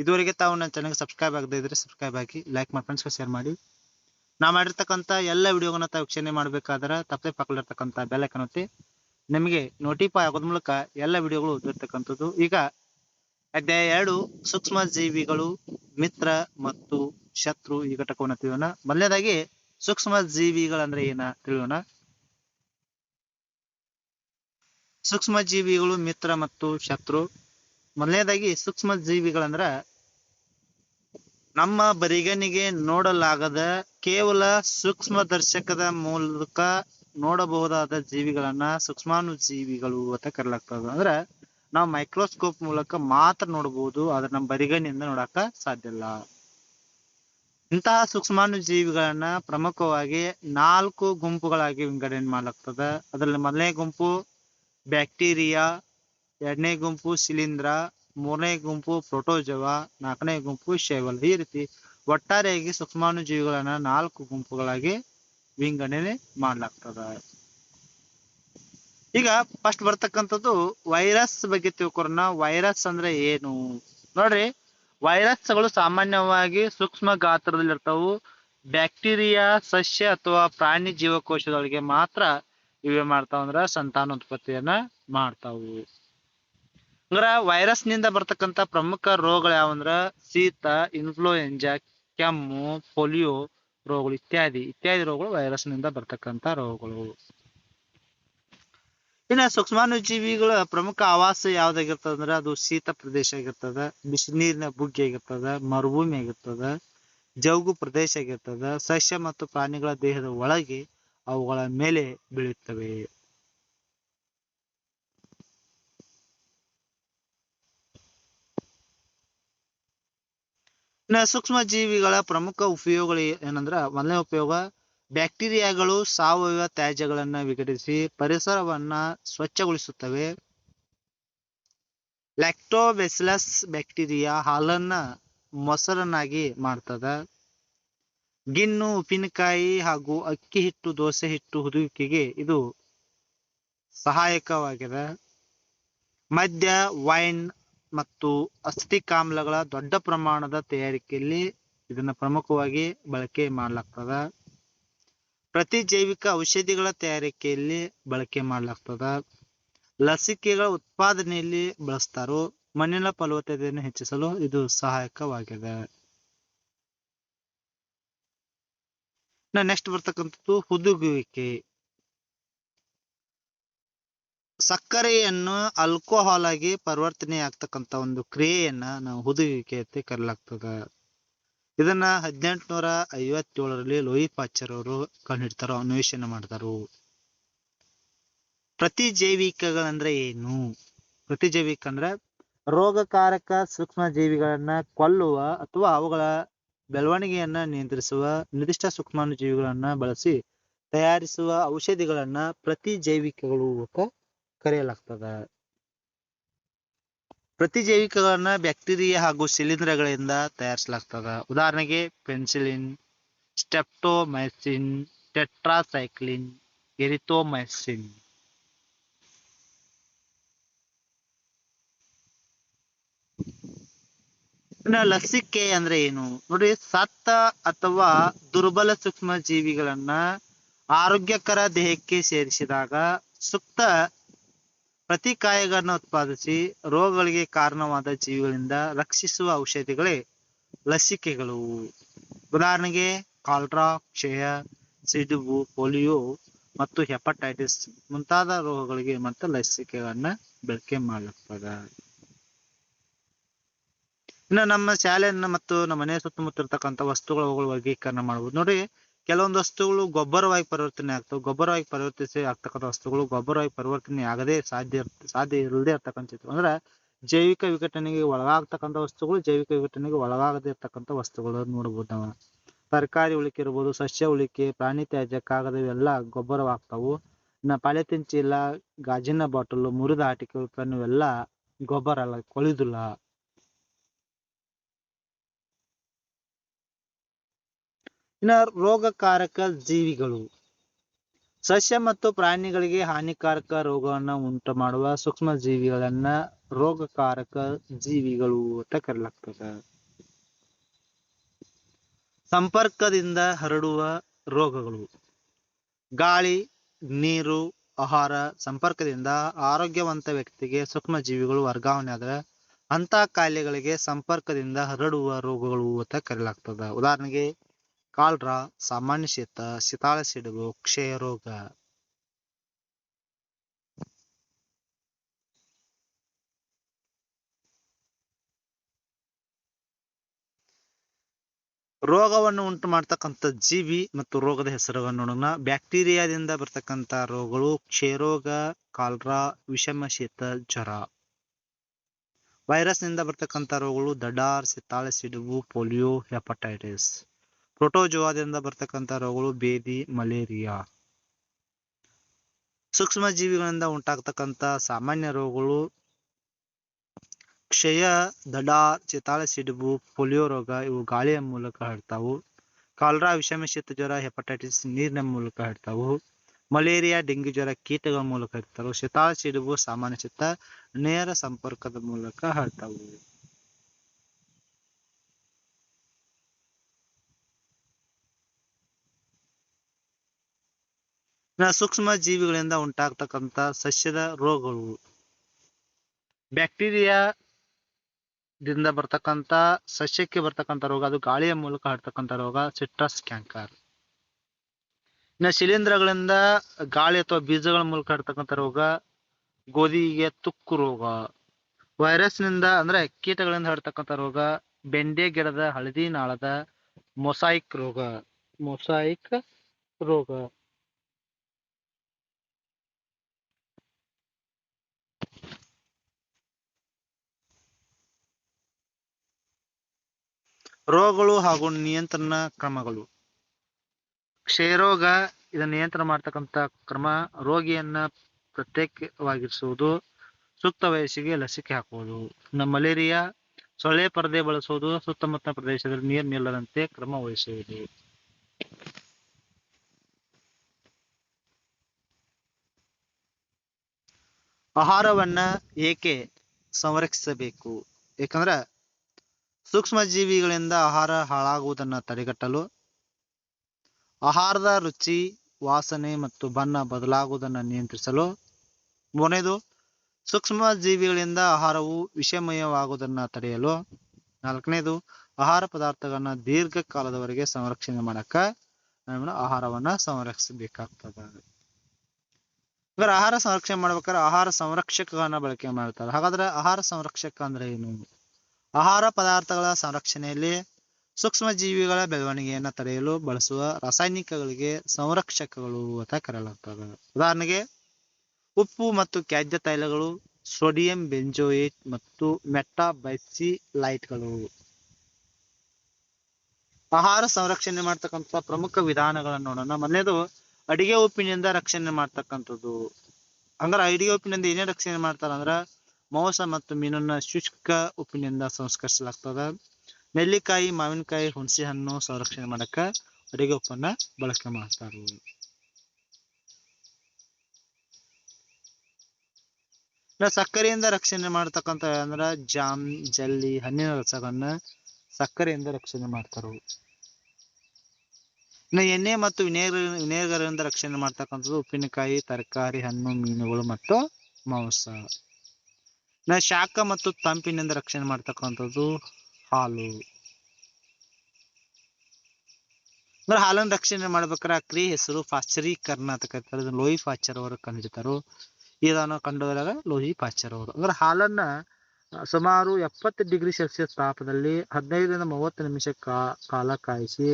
ಇದುವರೆಗೆ ತಾವು ನನ್ನ ಚಾನಲ್ಗೆ ಸಬ್ಸ್ಕ್ರೈಬ್ ಆಗದೇ ಇದ್ರೆ ಸಬ್ಸ್ಕ್ರೈಬ್ ಆಗಿ ಲೈಕ್ ಮಾಡಿ ಫ್ರೆಂಡ್ಸ್ಗೆ ಶೇರ್ ಮಾಡಿ. ನಾ ಮಾಡಿರ್ತಕ್ಕಂಥ ಎಲ್ಲ ವಿಡಿಯೋಗಳನ್ನ ತಾವು ವೀಕ್ಷಣೆ ಮಾಡಬೇಕಾದ್ರೆ ತಪ್ಪದೆ ಪಕ್ಕದಲ್ಲಿರ್ತಕ್ಕಂಥ ಬೆಲ್ ಐಕನ್ ಒತ್ತಿ, ನಿಮಗೆ ನೋಟಿಫೈ ಆಗೋದ್ ಮೂಲಕ ಎಲ್ಲ ವಿಡಿಯೋಗಳು ಇರ್ತಕ್ಕಂಥದ್ದು ಈಗ, ಅಧ್ಯಾಯ ಎರಡು, ಸೂಕ್ಷ್ಮ ಜೀವಿಗಳು, ಮಿತ್ರ ಮತ್ತು ಶತ್ರು ಈ ಘಟಕವನ್ನು ತಿಳಿಯೋಣ. ಮೊದಲನೇದಾಗಿ, ಸೂಕ್ಷ್ಮ ಜೀವಿಗಳಂದ್ರೆ ಏನ ತಿಳಿಯೋಣ. ಸೂಕ್ಷ್ಮ ಜೀವಿಗಳು, ಮಿತ್ರ ಮತ್ತು ಶತ್ರು. ಮೊದಲನೇದಾಗಿ, ಸೂಕ್ಷ್ಮ ಜೀವಿಗಳಂದ್ರ ನಮ್ಮ ಬರಿಗನಿಗೆ ನೋಡಲಾಗದ ಕೇವಲ ಸೂಕ್ಷ್ಮ ದರ್ಶಕದ ಮೂಲಕ ನೋಡಬಹುದಾದ ಜೀವಿಗಳನ್ನ ಸೂಕ್ಷ್ಮಾಣು ಜೀವಿಗಳು ಅಂತ ಕರೆಯಲಾಗ್ತದೆ ಅಂದ್ರ ನಾವು ಮೈಕ್ರೋಸ್ಕೋಪ್ ಮೂಲಕ ಮಾತ್ರ ನೋಡಬಹುದು, ಆದ್ರೆ ನಮ್ಮ ಬರಿಗನಿಂದ ನೋಡಾಕ ಸಾಧ್ಯ ಇಲ್ಲ. ಇಂತಹ ಸೂಕ್ಷ್ಮಾಣು ಜೀವಿಗಳನ್ನ ಪ್ರಮುಖವಾಗಿ ನಾಲ್ಕು ಗುಂಪುಗಳಾಗಿ ವಿಂಗಡಣೆ ಮಾಡಲಾಗ್ತದ. ಅದರಲ್ಲಿ ಮೊದಲನೇ ಗುಂಪು ಬ್ಯಾಕ್ಟೀರಿಯಾ, ಎರಡನೇ ಗುಂಪು ಶಿಲೀಂಧ್ರ ಮೂರನೇ ಗುಂಪು ಪ್ರೋಟೋಜವಾ, ನಾಲ್ಕನೇ ಗುಂಪು ಶೈವಲ್. ಈ ರೀತಿ ಒಟ್ಟಾರೆಯಾಗಿ ಸೂಕ್ಷ್ಮಾಣು ಜೀವಿಗಳನ್ನ ನಾಲ್ಕು ಗುಂಪುಗಳಾಗಿ ವಿಂಗಡಣೆ ಮಾಡ್ಲಾಗ್ತದ. ಈಗ ಫಸ್ಟ್ ಬರ್ತಕ್ಕಂಥದ್ದು ವೈರಸ್ ಬಗ್ಗೆ ತಿಳ್ಕೊರೋಣ ವೈರಸ್ ಅಂದ್ರೆ ಏನು? ನೋಡ್ರಿ ವೈರಸ್ಗಳು ಸಾಮಾನ್ಯವಾಗಿ ಸೂಕ್ಷ್ಮ ಗಾತ್ರದಲ್ಲಿ ಇರ್ತಾವು ಬ್ಯಾಕ್ಟೀರಿಯಾ, ಸಸ್ಯ ಅಥವಾ ಪ್ರಾಣಿ ಜೀವಕೋಶದೊಳಗೆ ಮಾತ್ರ ಇವೆ ಮಾಡ್ತಾವ ಅಂದ್ರ ಸಂತಾನೋತ್ಪತ್ತಿಯನ್ನ ಮಾಡ್ತಾವು. ಅಂದ್ರ ವೈರಸ್ನಿಂದ ಬರ್ತಕ್ಕಂತ ಪ್ರಮುಖ ರೋಗಗಳು ಯಾವಂದ್ರ ಶೀತ ಇನ್ಫ್ಲೂಯೆಂಜಾ ಕೆಮ್ಮು, ಪೋಲಿಯೋ ರೋಗಗಳು ಇತ್ಯಾದಿ. ಇತ್ಯಾದಿ ರೋಗಗಳು ವೈರಸ್ನಿಂದ ಬರ್ತಕ್ಕಂತ ರೋಗಗಳು. ಇನ್ನ ಸೂಕ್ಷ್ಮಾಣು ಜೀವಿಗಳ ಪ್ರಮುಖ ಆವಾಸ ಯಾವ್ದಾಗಿರ್ತದ ಅಂದ್ರ ಅದು ಶೀತ ಪ್ರದೇಶ ಆಗಿರ್ತದ, ಬಿಸಿನೀರಿನ ಬುಗ್ಗೆ ಆಗಿರ್ತದ, ಮರುಭೂಮಿ ಆಗಿರ್ತದ ಜೌಗು ಪ್ರದೇಶ ಆಗಿರ್ತದ, ಸಸ್ಯ ಮತ್ತು ಪ್ರಾಣಿಗಳ ದೇಹದ ಒಳಗೆ ಅವುಗಳ ಮೇಲೆ ಬೀಳುತ್ತವೆ. ಇನ್ನ ಸೂಕ್ಷ್ಮ ಜೀವಿಗಳ ಪ್ರಮುಖ ಉಪಯೋಗಗಳು ಏನಂದ್ರ ಮೊದಲನೇ ಉಪಯೋಗ ಬ್ಯಾಕ್ಟೀರಿಯಾಗಳು ಸಾವಯವ ತ್ಯಾಜ್ಯಗಳನ್ನ ವಿಘಟಿಸಿ ಪರಿಸರವನ್ನ ಸ್ವಚ್ಛಗೊಳಿಸುತ್ತವೆ. ಲ್ಯಾಕ್ಟೋಬೆಸಿಲಸ್ ಬ್ಯಾಕ್ಟೀರಿಯಾ ಹಾಲನ್ನ ಮೊಸರನ್ನಾಗಿ ಮಾಡ್ತದ. ಗಿಣ್ಣು, ಉಪ್ಪಿನಕಾಯಿ ಹಾಗೂ ಅಕ್ಕಿ ಹಿಟ್ಟು, ದೋಸೆ ಹಿಟ್ಟು ಹುದುಗಿಕೆಗೆ ಇದು ಸಹಾಯಕವಾಗಿದೆ ಮದ್ಯ, ವೈನ್ ಮತ್ತು ಅಸ್ಥಿಕಾಮ್ಲಗಳ ದೊಡ್ಡ ಪ್ರಮಾಣದ ತಯಾರಿಕೆಯಲ್ಲಿ ಇದನ್ನ ಪ್ರಮುಖವಾಗಿ ಬಳಕೆ ಮಾಡಲಾಗ್ತದ. ಪ್ರತಿಜೈವಿಕ ಔಷಧಿಗಳ ತಯಾರಿಕೆಯಲ್ಲಿ ಬಳಕೆ ಮಾಡಲಾಗ್ತದ. ಲಸಿಕೆಗಳ ಉತ್ಪಾದನೆಯಲ್ಲಿ ಬಳಸ್ತಾರೋ ಮಣ್ಣಿನ ಫಲವತ್ತತೆಯನ್ನು ಹೆಚ್ಚಿಸಲು ಇದು ಸಹಾಯಕವಾಗಿದೆ ನೆಕ್ಸ್ಟ್ ಬರ್ತಕ್ಕಂಥದ್ದು ಹುದುಗುವಿಕೆ. ಸಕ್ಕರೆಯನ್ನು ಆಲ್ಕೋಹಾಲ್ ಆಗಿ ಪರಿವರ್ತನೆ ಆಗ್ತಕ್ಕಂಥ ಒಂದು ಕ್ರಿಯೆಯನ್ನ ನಾವು ಹುದುಗುವಿಕೆ ಅಂತ ಕರೆಯಲಾಗ್ತದ. ಇದನ್ನ ಹದಿನೆಂಟುನೂರ ಐವತ್ತೇಳರಲ್ಲಿ ಲೋಹಿ ಪಾಚರ್ ಅವರು ಕಂಡುಹಿಡ್ತಾರೋ ಅನ್ವೇಷಣೆ ಮಾಡ್ತಾರೋ? ಪ್ರತಿಜೈವಿಕಗಳಂದ್ರೆ ಏನು? ಪ್ರತಿಜೈವಿಕ ಅಂದ್ರೆ ರೋಗಕಾರಕ ಸೂಕ್ಷ್ಮ ಜೀವಿಗಳನ್ನ ಕೊಲ್ಲುವ ಅಥವಾ ಅವುಗಳ ಬೆಳವಣಿಗೆಯನ್ನ ನಿಯಂತ್ರಿಸುವ ನಿರ್ದಿಷ್ಟ ಸೂಕ್ಷ್ಮಾಣು ಜೀವಿಗಳನ್ನ ಬಳಸಿ ತಯಾರಿಸುವ ಔಷಧಿಗಳನ್ನ ಪ್ರತಿಜೈವಿಕಗಳು ಅಂತ ಕರೆಯಲಾಗ್ತದ. ಪ್ರತಿಜೈವಿಕಗಳನ್ನ ಬ್ಯಾಕ್ಟೀರಿಯಾ ಹಾಗೂ ಶಿಲೀಂಧ್ರಗಳಿಂದ ತಯಾರಿಸಲಾಗ್ತದ. ಉದಾಹರಣೆಗೆ ಪೆನ್ಸಿಲಿನ್ ಸ್ಟೆಪ್ಟೋಮೈಸಿನ್ ಟೆಟ್ರಾಸೈಕ್ಲಿನ್, ಎರಿಥೋಮೈಸಿನ್. ಲಸಿಕೆ ಅಂದ್ರೆ ಏನು? ನೋಡಿ, ಸತ್ತ ಅಥವಾ ದುರ್ಬಲ ಸೂಕ್ಷ್ಮ ಜೀವಿಗಳನ್ನ ಆರೋಗ್ಯಕರ ದೇಹಕ್ಕೆ ಸೇರಿಸಿದಾಗ ಸೂಕ್ತ ಪ್ರತಿಕಾಯಗಳನ್ನು ಉತ್ಪಾದಿಸಿ ರೋಗಗಳಿಗೆ ಕಾರಣವಾದ ಜೀವಿಗಳಿಂದ ರಕ್ಷಿಸುವ ಔಷಧಿಗಳೇ ಲಸಿಕೆಗಳು. ಉದಾಹರಣೆಗೆ ಕಾಲ್ರಾ ಕ್ಷಯ, ಸಿಡುಬು, ಪೋಲಿಯೋ ಮತ್ತು ಹೆಪಟೈಟಿಸ್ ಮುಂತಾದ ರೋಗಗಳಿಗೆ ಮತ್ತು ಲಸಿಕೆಗಳನ್ನ ಬಳಕೆ ಮಾಡಲಾಗ್ತದ. ಇನ್ನು ನಮ್ಮ ಶಾಲೆಯನ್ನ ಮತ್ತು ನಮ್ಮ ಮನೆಯ ಸುತ್ತಮುತ್ತ ಇರತಕ್ಕಂಥ ವಸ್ತುಗಳ ವರ್ಗೀಕರಣ ಮಾಡ್ಬೋದು. ನೋಡಿ ಕೆಲವೊಂದು ವಸ್ತುಗಳು ಗೊಬ್ಬರವಾಗಿ ಪರಿವರ್ತನೆ ಆಗ್ತವೆ. ಗೊಬ್ಬರವಾಗಿ ಪರಿವರ್ತಿಸಿ ಆಗ್ತಕ್ಕಂಥ ವಸ್ತುಗಳು ಗೊಬ್ಬರವಾಗಿ ಪರಿವರ್ತನೆ ಆಗದೆ ಸಾಧ್ಯ ಸಾಧ್ಯ ಇಲ್ಲದೆ ಇರ್ತಕ್ಕಂಥದ್ದು ಅಂದ್ರೆ ಜೈವಿಕ ವಿಘಟನೆಗೆ ಒಳಗಾಗ್ತಕ್ಕಂಥ ವಸ್ತುಗಳು ಜೈವಿಕ ವಿಘಟನೆಗೆ ಒಳಗಾಗದೇ ಇರ್ತಕ್ಕಂಥ ವಸ್ತುಗಳು ನೋಡ್ಬೋದು ನಾವು. ತರಕಾರಿ ಉಳಿಕೆ ಇರ್ಬೋದು, ಸಸ್ಯ ಉಳಿಕೆ, ಪ್ರಾಣಿ ತ್ಯಾಜ್ಯ, ಕಾಗದ ಇವೆಲ್ಲ ಗೊಬ್ಬರವಾಗ್ತಾವು. ಇನ್ನ ಪಾಲಿಥಿನ್ ಚೀಲ ಗಾಜಿನ ಬಾಟಲ್, ಮುರಿದ ಆಟಿಕೆ ಇವೆಲ್ಲ ಗೊಬ್ಬರ ಅಲ್ಲ ಕೊಳಿದಿಲ್ಲ. ಇನ್ನ ರೋಗಕಾರಕ ಜೀವಿಗಳು. ಸಸ್ಯ ಮತ್ತು ಪ್ರಾಣಿಗಳಿಗೆ ಹಾನಿಕಾರಕ ರೋಗವನ್ನ ಉಂಟು ಮಾಡುವ ಸೂಕ್ಷ್ಮ ಜೀವಿಗಳನ್ನ ರೋಗಕಾರಕ ಜೀವಿಗಳು ಅಂತ ಕರೆಯಲಾಗ್ತದೆ ಸಂಪರ್ಕದಿಂದ ಹರಡುವ ರೋಗಗಳು. ಗಾಳಿ, ನೀರು, ಆಹಾರ, ಸಂಪರ್ಕದಿಂದ ಆರೋಗ್ಯವಂತ ವ್ಯಕ್ತಿಗೆ ಸೂಕ್ಷ್ಮ ಜೀವಿಗಳು ವರ್ಗಾವಣೆ ಆದ್ರೆ ಅಂತ ಕಾಯಿಲೆಗಳಿಗೆ ಸಂಪರ್ಕದಿಂದ ಹರಡುವ ರೋಗಗಳು ಅಂತ ಕರೆಯಲಾಗ್ತದ ಉದಾಹರಣೆಗೆ ಕಾಲ್ರಾ ಸಾಮಾನ್ಯ ಶೀತ, ಶಿತಾಳ ಸಿಡುಬು ಕ್ಷಯ ರೋಗ. ರೋಗವನ್ನು ಉಂಟು ಮಾಡ್ತಕ್ಕಂಥ ಜೀವಿ ಮತ್ತು ರೋಗದ ಹೆಸರುಗಳನ್ನು ನೋಡೋಣ. ಬ್ಯಾಕ್ಟೀರಿಯಾದಿಂದ ಬರ್ತಕ್ಕಂಥ ರೋಗಗಳು ಕ್ಷಯರೋಗ ಕಾಲ್ರಾ, ವಿಷಮ ಶೀತ, ಜ್ವರ. ವೈರಸ್ನಿಂದ ಬರ್ತಕ್ಕಂಥ ರೋಗಗಳು ದಡಾರ್ ಸಿತಾಳೆ ಸಿಡುಬು ಪೋಲಿಯೋ, ಹೆಪಟೈಟಿಸ್. ಪ್ರೋಟೋಜೋವಾದಿಂದ ಬರ್ತಕ್ಕಂಥ ರೋಗಗಳು ಬೇದಿ, ಮಲೇರಿಯಾ. ಸೂಕ್ಷ್ಮ ಜೀವಿಗಳಿಂದ ಉಂಟಾಗ್ತಕ್ಕಂಥ ಸಾಮಾನ್ಯ ರೋಗಗಳು ಕ್ಷಯ, ದಡಾ, ಚಿತಾಳ ಸಿಡುಬು, ಪೋಲಿಯೋ ರೋಗ, ಇವು ಗಾಳಿಯ ಮೂಲಕ ಹರಡ್ತಾವು. ಕಾಲ್ರಾ ವಿಷಮ ಶೀತ ಜ್ವರ, ಹೆಪಟೈಟಿಸ್, ನೀರಿನ ಮೂಲಕ ಹರಡ್ತಾವು. ಮಲೇರಿಯಾ, ಡೆಂಗ್ಯೂ ಜ್ವರ, ಕೀಟಗಳ ಮೂಲಕ ಹರಡ್ತಾವು. ಶಿತಾಳ ಸಿಡುಬು, ಸಾಮಾನ್ಯ ಚಿತ್ತ, ನೇರ ಸಂಪರ್ಕದ ಮೂಲಕ ಹರಡ್ತಾವು. ಸೂಕ್ಷ್ಮ ಜೀವಿಗಳಿಂದ ಉಂಟಾಗ್ತಕ್ಕಂಥ ಸಸ್ಯದ ರೋಗಗಳು. ಬ್ಯಾಕ್ಟೀರಿಯಾದಿಂದ ಬರ್ತಕ್ಕಂಥ, ಸಸ್ಯಕ್ಕೆ ಬರ್ತಕ್ಕಂಥ ರೋಗ, ಅದು ಗಾಳಿಯ ಮೂಲಕ ಹರಡ್ತಕ್ಕಂಥ ರೋಗ, ಸಿಟ್ರಸ್ ಕ್ಯಾಂಕರ್ ಇನ್ನು ಶಿಲೀಂಧ್ರಗಳಿಂದ ಗಾಳಿ ಅಥವಾ ಬೀಜಗಳ ಮೂಲಕ ಹರಡ್ತಕ್ಕಂಥ ರೋಗ, ಗೋಧಿಗೆ ತುಕ್ಕು ರೋಗ, ವೈರಸ್ನಿಂದ ಅಂದ್ರೆ ಕೀಟಗಳಿಂದ ಹರಡ್ತಕ್ಕಂಥ ರೋಗ, ಬೆಂಡೆ ಗಿಡದ ಹಳದಿ ನಾಳದ ಮೊಸಾಯಿಕ್ ರೋಗ ಮೊಸಾಯಿಕ್ ರೋಗ. ರೋಗಗಳು ಹಾಗೂ ನಿಯಂತ್ರಣ ಕ್ರಮಗಳು. ಕ್ಷಯರೋಗ ಇದನ್ನ ನಿಯಂತ್ರಣ ಮಾಡ್ತಕ್ಕಂಥ ಕ್ರಮ ರೋಗಿಯನ್ನ ಪ್ರತ್ಯೇಕವಾಗಿರಿಸುವುದು, ಸೂಕ್ತ ವಯಸ್ಸಿಗೆ ಲಸಿಕೆ ಹಾಕುವುದು. ಮಲೇರಿಯಾ ಸೊಳ್ಳೆ ಪರದೆ ಬಳಸುವುದು ಸುತ್ತಮುತ್ತ ಪ್ರದೇಶದಲ್ಲಿ ನೀರು ನಿಲ್ಲದಂತೆ ಕ್ರಮ ವಹಿಸುವುದು. ಆಹಾರವನ್ನ ಏಕೆ ಸಂರಕ್ಷಿಸಬೇಕು? ಯಾಕಂದ್ರ ಸೂಕ್ಷ್ಮ ಜೀವಿಗಳಿಂದ ಆಹಾರ ಹಾಳಾಗುವುದನ್ನು ತಡೆಗಟ್ಟಲು ಆಹಾರದ ರುಚಿ, ವಾಸನೆ ಮತ್ತು ಬಣ್ಣ ಬದಲಾಗುವುದನ್ನು ನಿಯಂತ್ರಿಸಲು. ಮೂರನೇದು ಸೂಕ್ಷ್ಮ ಜೀವಿಗಳಿಂದ ಆಹಾರವು ವಿಷಮಯವಾಗುವುದನ್ನು ತಡೆಯಲು. ನಾಲ್ಕನೇದು, ಆಹಾರ ಪದಾರ್ಥಗಳನ್ನ ದೀರ್ಘಕಾಲದವರೆಗೆ ಸಂರಕ್ಷಣೆ ಮಾಡಕ್ಕ ಆಹಾರವನ್ನ ಸಂರಕ್ಷಿಸಬೇಕಾಗ್ತದ. ಇವರು ಆಹಾರ ಸಂರಕ್ಷಣೆ ಮಾಡ್ಬೇಕಾದ್ರೆ ಆಹಾರ ಸಂರಕ್ಷಕಗಳನ್ನ ಬಳಕೆ ಮಾಡ್ತಾರೆ. ಹಾಗಾದ್ರೆ ಆಹಾರ ಸಂರಕ್ಷಕ ಅಂದ್ರೆ ಏನು? ಆಹಾರ ಪದಾರ್ಥಗಳ ಸಂರಕ್ಷಣೆಯಲ್ಲಿ ಸೂಕ್ಷ್ಮ ಜೀವಿಗಳ ಬೆಳವಣಿಗೆಯನ್ನು ತಡೆಯಲು ಬಳಸುವ ರಾಸಾಯನಿಕಗಳಿಗೆ ಸಂರಕ್ಷಕಗಳು ಅಂತ ಕರೆಯಲಾಗ್ತದೆ. ಉದಾಹರಣೆಗೆ, ಉಪ್ಪು ಮತ್ತು ತ್ಯಾಜ್ಯ ತೈಲಗಳು, ಸೋಡಿಯಂ ಬೆಂಜೋಯೇಟ್ ಮತ್ತು ಮೆಟಾಬೈಸಿಲೈಟ್ಗಳು. ಆಹಾರ ಸಂರಕ್ಷಣೆ ಮಾಡ್ತಕ್ಕಂಥ ಪ್ರಮುಖ ವಿಧಾನಗಳನ್ನು ನೋಡೋಣ. ಮೊದಲನೇದು ಅಡಿಗೆ ಉಪ್ಪಿನಿಂದ ರಕ್ಷಣೆ ಮಾಡ್ತಕ್ಕಂಥದ್ದು. ಅಂದ್ರೆ ಅಡಿಗೆ ಉಪ್ಪಿನಿಂದ ಏನೇ ರಕ್ಷಣೆ ಮಾಡ್ತಾರ ಅಂದ್ರ ಮಾಂಸ ಮತ್ತು ಮೀನನ್ನ ಶುಷ್ಕ ಉಪ್ಪಿನಿಂದ ಸಂಸ್ಕರಿಸಲಾಗ್ತದ ನೆಲ್ಲಿಕಾಯಿ ಮಾವಿನಕಾಯಿ ಹುಣಸೆ ಹಣ್ಣು ಸಂರಕ್ಷಣೆ ಮಾಡಕ ಅಡಿಗೆ ಉಪ್ಪನ್ನ ಬಳಕೆ ಮಾಡ್ತಾರ ಸಕ್ಕರೆಯಿಂದ ರಕ್ಷಣೆ ಮಾಡ್ತಕ್ಕಂಥ ಅಂದ್ರ ಜಾಮ್, ಜಲ್ಲಿ, ಹಣ್ಣಿನ ರಸಗಳನ್ನ ಸಕ್ಕರೆಯಿಂದ ರಕ್ಷಣೆ ಮಾಡ್ತಾರ. ಇನ್ನು ಎಣ್ಣೆ ಮತ್ತು ವಿನೇಗರ್ ವಿನೇಗರಿಂದ ರಕ್ಷಣೆ ಮಾಡ್ತಕ್ಕಂಥದ್ದು ಉಪ್ಪಿನಕಾಯಿ, ತರಕಾರಿ, ಹಣ್ಣು, ಮೀನುಗಳು ಮತ್ತು ಮಾಂಸ. ಇನ್ನು ಶಾಖ ಮತ್ತು ತಂಪಿನಿಂದ ರಕ್ಷಣೆ ಮಾಡ್ತಕ್ಕಂಥದ್ದು ಹಾಲು. ಅಂದ್ರೆ ಹಾಲನ್ನು ರಕ್ಷಣೆ ಮಾಡ್ಬೇಕಾದ್ರೆ ಆ ಕ್ರಿಯೆ ಹೆಸರು ಫಾಚರಿ ಕರ್ನಾಟಕ ಲೋಹಿ ಫಾಚರ್ ಅವರು ಕಂಡಿರ್ತಾರೋ ಇದನ್ನು ಕಂಡುಹಿಡಿದಾಗ ಲೋಹಿ ಫಾಚರ್ ಅವರು. ಅಂದ್ರೆ ಹಾಲನ್ನ ಸುಮಾರು ಎಪ್ಪತ್ತು ಡಿಗ್ರಿ ಸೆಲ್ಸಿಯಸ್ ತಾಪದಲ್ಲಿ ಹದಿನೈದರಿಂದ ಮೂವತ್ತು ನಿಮಿಷ ಕಾಲ ಕಾಯಿಸಿ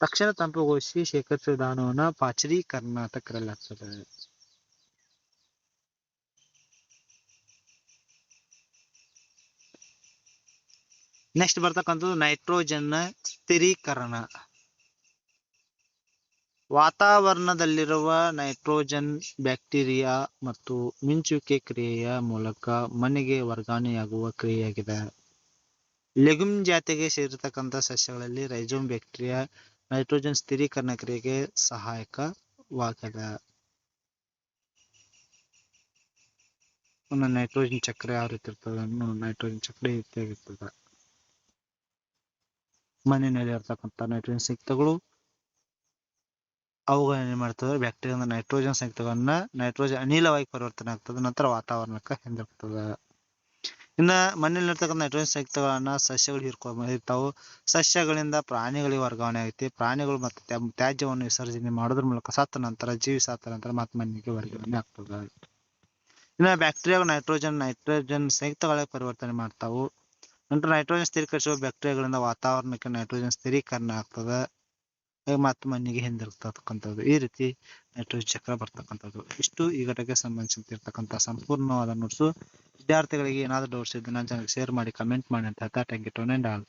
ತಕ್ಷಣ ತಂಪುಗೊಳಿಸಿ ಶೇಖರಿಸುವ ವಿಧಾನವನ್ನು ಪಾಚರಿ ಅಂತ ಕರೆಯಲಾಗ್ತದೆ ನೆಕ್ಸ್ಟ್ ಬರ್ತಕ್ಕಂಥದ್ದು ನೈಟ್ರೋಜನ್ ಸ್ಥಿರೀಕರಣ. ವಾತಾವರಣದಲ್ಲಿರುವ ನೈಟ್ರೋಜನ್ ಬ್ಯಾಕ್ಟೀರಿಯಾ ಮತ್ತು ಮಿಂಚುವಿಕೆ ಕ್ರಿಯೆಯ ಮೂಲಕ ಮನೆಗೆ ವರ್ಗಾವಣೆಯಾಗುವ ಕ್ರಿಯೆಯಾಗಿದೆ. ಲೆಗುಮ್ ಜಾತಿಗೆ ಸೇರಿರ್ತಕ್ಕಂಥ ಸಸ್ಯಗಳಲ್ಲಿ ರೈಜೋಮ್ ಬ್ಯಾಕ್ಟೀರಿಯಾ ನೈಟ್ರೋಜನ್ ಸ್ಥಿರೀಕರಣ ಕ್ರಿಯೆಗೆ ಸಹಾಯಕವಾಗಿದೆ. ನೈಟ್ರೋಜನ್ ಚಕ್ರ ಯಾವ ರೀತಿ ಇರ್ತದೆ? ನೈಟ್ರೋಜನ್ ಚಕ್ರ ಈ ರೀತಿಯಾಗಿರ್ತದೆ ಮಣ್ಣಿನಲ್ಲಿ ಇರ್ತಕ್ಕಂಥ ನೈಟ್ರೋಜನ್ ಸಂಯುಕ್ತಗಳು ಅವುಗಳು ಏನ್ ಮಾಡ್ತದೆ? ಬ್ಯಾಕ್ಟೀರಿಯಾದ ನೈಟ್ರೋಜನ್ ಸಂಯುಕ್ತಗಳನ್ನ ನೈಟ್ರೋಜನ್ ಅನಿಲವಾಗಿ ಪರಿವರ್ತನೆ ಆಗ್ತದೆ, ನಂತರ ವಾತಾವರಣಕ್ಕೆ ಹಿಂದಿರುಗ್ತದೆ. ಇನ್ನ ಮಣ್ಣಿನಲ್ಲಿರ್ತಕ್ಕಂಥ ನೈಟ್ರೋಜನ್ ಸಂಯುಕ್ತಗಳನ್ನ ಸಸ್ಯಗಳು ಹೀರ್ಕೊಂಡ್ ಇರ್ತಾವು ಸಸ್ಯಗಳಿಂದ ಪ್ರಾಣಿಗಳಿಗೆ ವರ್ಗಾವಣೆ ಆಗೈತಿ. ಪ್ರಾಣಿಗಳು ಮತ್ತೆ ತ್ಯಾ- ತ್ಯಾಜ್ಯವನ್ನು ವಿಸರ್ಜನೆ ಮಾಡೋದ್ರ ಮೂಲಕ ಸತ್ತ ನಂತರ, ಜೀವಿ ಸತ್ತ ನಂತರ ಮತ್ತೆ ಮಣ್ಣಿಗೆ ವರ್ಗಾವಣೆ ಆಗ್ತದೆ. ಇನ್ನ ಬ್ಯಾಕ್ಟೀರಿಯಾ ನೈಟ್ರೋಜನ್ ನೈಟ್ರೋಜನ್ ಸಂಯುಕ್ತಗಳಾಗಿ ಪರಿವರ್ತನೆ ಮಾಡ್ತಾವು. ನಂತರ ನೈಟ್ರೋಜನ್ ಸ್ಥಿರೀಕರಿಸುವ ಬ್ಯಾಕ್ಟೀರಿಯಾಗಳಿಂದ ವಾತಾವರಣಕ್ಕೆ ನೈಟ್ರೋಜನ್ ಸ್ಥಿರೀಕರಣ ಆಗ್ತದ. ಮತ್ತು ಮಣ್ಣಿಗೆ ಹಿಂದಿರ್ತಕ್ಕಂಥದ್ದು ಈ ರೀತಿ ನೈಟ್ರೋಜನ್ ಚಕ್ರ ಬರ್ತಕ್ಕಂಥದ್ದು. ಇಷ್ಟು ಈ ಘಟಕ್ಕೆ ಸಂಬಂಧಿಸಿರ್ತಕ್ಕಂಥ ಸಂಪೂರ್ಣವಾದ ನೋಟ್ಸು ವಿದ್ಯಾರ್ಥಿಗಳಿಗೆ ಏನಾದರೂ ಡೌಟ್ಸ್ ಇದ್ದು ನಾನು ಚೆನ್ನಾಗಿ ಶೇರ್ ಮಾಡಿ ಕಮೆಂಟ್ ಮಾಡಿ ಅಂತ ಹೇಳ್ತಾ ಟ್ಯಾಂಕ್ ಯು ಟು ಆಲ್